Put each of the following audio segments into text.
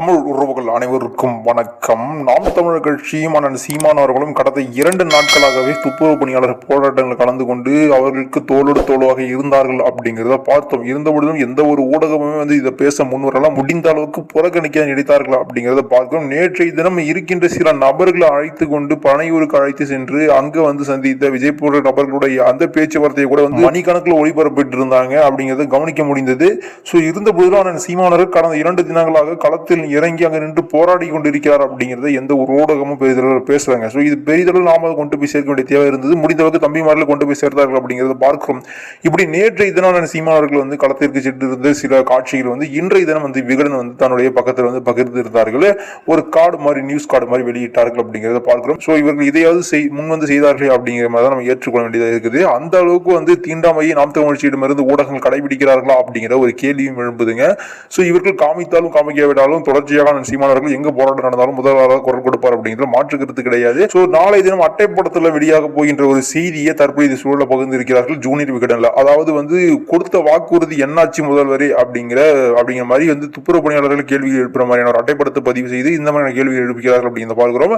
தமிழ் உறவுகள் அனைவருக்கும் வணக்கம். நாம் தமிழர்கள் கட்சியும் சீமான் அவர்களும் கடந்த இரண்டு நாட்களாகவே துப்புரவு பணியாளர் போராட்டங்கள் கலந்து கொண்டு அவர்களுக்கு தோளோடு தோளாக இருந்தார்கள் அப்படிங்கிறத பார்த்தோம். இருந்தபொழுதும் எந்த ஒரு ஊடகமுமே வந்து இதை பேச முன்வரலாம். முடிந்த அளவுக்கு புறக்கணிக்க நினைத்தார்கள் அப்படிங்கிறத பார்க்கிறோம். நேற்றைய தினம் இருக்கின்ற சில நபர்களை அழைத்து கொண்டு பனையூருக்கு அழைத்து சென்று அங்கு வந்து சந்தித்த விஜய் போன்ற நபர்களுடைய அந்த பேச்சுவார்த்தையை கூட வந்து மணிக்கணக்கில் ஒளிபரப்பிட்டு இருந்தாங்க அப்படிங்கிறத கவனிக்க முடிந்தது. ஸோ இருந்த பொழுதும் அண்ணன் சீமானர்கள் கடந்த இரண்டு தினங்களாக களத்தில் இறங்கி அங்கே நின்று போராடி கொண்டிருக்கிறார் அப்படிங்கிறத எந்த ஒரு ஊடகமும் பெரிதளவில் பேசுகிறாங்க ஸோ இது பெரிதளவில் நாம கொண்டு போய் சேர்க்க வேண்டிய தேவை இருந்தது. முடிந்தளவுக்கு தம்பிமாரில் கொண்டு போய் சேர்த்தார்கள் அப்படிங்கிறத பார்க்கிறோம். இப்படி நேற்றைய தினம் சீமானவர்கள் வந்து களத்திற்கு சென்றிருந்த சில காட்சிகள் வந்து இன்றைய தினம் வந்து விகடன் வந்து தன்னுடைய பக்கத்தில் வந்து பகிர்ந்து இருந்தார்கள். ஒரு கார்டு மாதிரி நியூஸ் கார்டு மாதிரி வெளியிட்டார்கள் அப்படிங்கிறத பார்க்கிறோம். ஸோ இவர்கள் இதையாவது செய் முன் வந்து செய்தார்கள் அப்படிங்கிற மாதிரி தான் நம்ம ஏற்றுக்கொள்ள வேண்டியதாக இருக்குது. அந்த அளவுக்கு வந்து தீண்டாமையை நாம் தமிழ்ச்சியிடமிருந்து ஊடகங்கள் கடைபிடிக்கிறார்களா அப்படிங்கிற ஒரு கேள்வியும் எழும்புதுங்க. ஸோ இவர்கள் காமித்தாலும் காமிக்காவிட்டாலும் தொடர்ச்சியாக சீமானவர்கள் எங்க போராட்டம் நடந்தாலும் முதல்வராக குரல் கொடுப்பார் அப்படிங்கிற மாற்று கருத்து கிடையாது. ஸோ நாளை தினம் அட்டைப்படத்தில் வெளியாக போகின்ற ஒரு செய்தியை தற்போது இது சூழல பகிர்ந்திருக்கிறார்கள் ஜூனியர் விகடன்ல அதாவது வந்து கொடுத்த வாக்குறுதி என்னாச்சு முதல்வரே அப்படிங்கிற அப்படிங்கிற மாதிரி வந்து துப்புரவு பணியாளர்கள் கேள்வி எழுப்புற மாதிரியான ஒரு அட்டைப்படத்தை பதிவு செய்து இந்த மாதிரியான கேள்வி எழுப்புகிறார்கள் அப்படிங்கிறத பார்க்கிறோம்.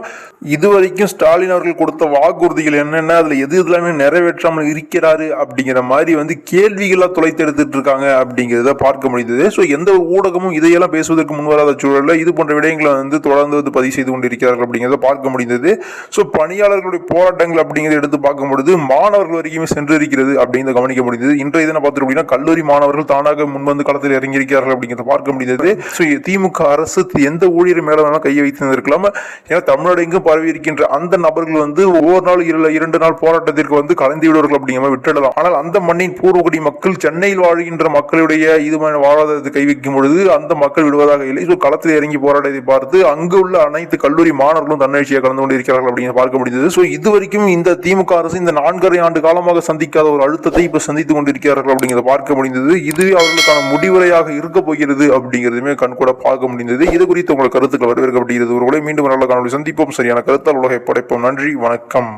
இதுவரைக்கும் ஸ்டாலின் அவர்கள் கொடுத்த வாக்குறுதிகள் என்னென்ன அதில் எது எல்லாமே நிறைவேற்றாமல் இருக்கிறாரு அப்படிங்கிற மாதிரி வந்து கேள்விகளாக தொலைத்து எடுத்துட்டு இருக்காங்க அப்படிங்கிறத பார்க்க முடிந்தது. ஸோ எந்த ஒரு ஊடகமும் இதையெல்லாம் பேசுவதற்கு முன்வராத சூழலில் இது போன்ற விடயங்களை வந்து தொடர்ந்து வந்து பதிவு செய்து கொண்டிருக்கிறார்கள் அப்படிங்கிறத பார்க்க முடிந்தது. ஸோ பணியாளர்களுடைய போராட்டங்கள் அப்படிங்கிறத எடுத்து பார்க்கும் பொழுது மாணவர்கள் வரைக்குமே சென்றிருக்கிறது அப்படிங்கிறத கவனிக்க முடிந்தது. இன்றைய தினம் பார்த்துட்டு அப்படின்னா கல்லூரி மாணவர்கள் தானாக முன்வந்து களத்தில் இறங்கியிருக்கிறார்கள் அப்படிங்கிறத பார்க்க முடிந்தது. ஸோ திமுக அரசு எந்த ஊழியர் மேலே வேணாலும் கையை வைத்து இருக்கலாம் ஏன்னா தமிழ்நாடு எங்கும் பரவி இருக்கின்ற அந்த நபர்கள் வந்து ஒவ்வொரு நாள் இரு இரண்டு நாள் போராட்டத்திற்கு வந்து கலந்து விடுவார்கள் அப்படிங்கிற மாதிரி விட்டுடலாம். ஆனால் அந்த மண்ணின் பூர்வகுடி மக்கள் சென்னையில் வாழ்கின்ற மக்களுடைய இது மாதிரி வாழ்வாதாரத்தை கை வைக்கும் பொழுது அந்த மக்கள் விடுவதாக இல்லை. ஸோ களத்தில் இறங்கி போராடியதை பார்த்து அங்கு உள்ள அனைத்து கல்லூரி மாணவர்களும் தன்னெழுச்சியாக கலந்து கொண்டு இருக்கிறார்கள் அப்படிங்கிற பார்க்க முடிந்தது. ஸோ இது வரைக்கும் இந்த திமுக அரசு இந்த நான்கரை ஆண்டு காலமாக சந்திக்காத ஒரு அழுத்தத்தை இப்போ சந்தித்துக் கொண்டிருக்கிறார்கள் அப்படிங்கிறத பார்க்க முடிந்தது. இதுவே அவர்களுக்கான முடிவுரையாக இருக்க போகிறது அப்படிங்கிறதுமே கண்கூட பார்க்க முடிந்தது. இது குறித்து உங்கள் கருத்துக்கள் வரவேற்கப்படுகிறது. ஒருவரை மீண்டும் நல்ல காணொலி சந்திப்போம். சரியான கருத்தால் உலகை படைப்போம். நன்றி. வணக்கம்.